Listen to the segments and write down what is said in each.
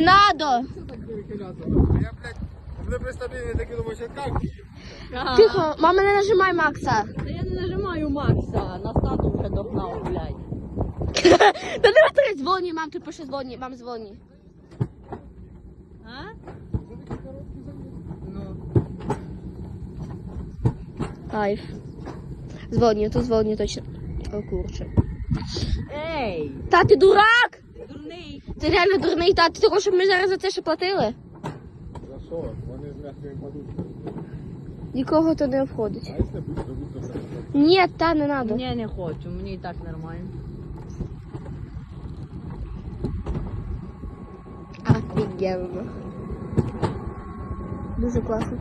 Надо. Я, блядь, у мене представлення таке, думаю, що як? Тихо, мама, не нажимай Макса. Та я не нажимаю Макса, на стату вже догнав, блядь. Та не витри, дзвоні, мам, тут пише дзвоні, мам, дзвоні. А? Ну. Кайф. Дзвоні, тут дзвоні точно. О, курче. Ей, Та ти дурак! дурний. Ти реально дурний, та ти хочеш, щоб ми зараз за це ще платили? За що? Вони з м'якою подушкою. Нікого то не обходить. А якщо будь робити все? Ні, та не надо. Ні, не хочу, мені і так нормально. Офігенно. Дуже класно.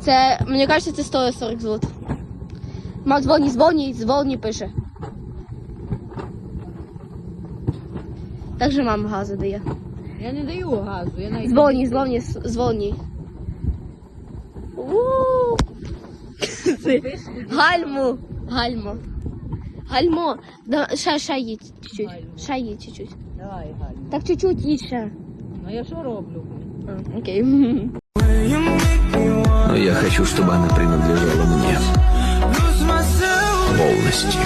Це, мені кажеться, це стоїть 40 злот. Мак, дзвоні, дзвоні, дзвоні пише. Так же мама газу дає. Я не даю газу, я навіть... Дзвоні, дзвоні, дзвоні. У. Гальмо. Гальмо. Гальмо. Да, ще, ще їдь чуть-чуть. Гальмо. Ще їдь чуть-чуть. Давай, Галь. Так чуть-чуть їдь ще. Ну я що роблю? А, окей. Но я хочу, чтобы она принадлежала мне. Полностью.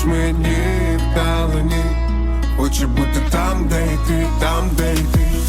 Світиш мені вдалені, хочу бути там, де й ти, там, де й ти.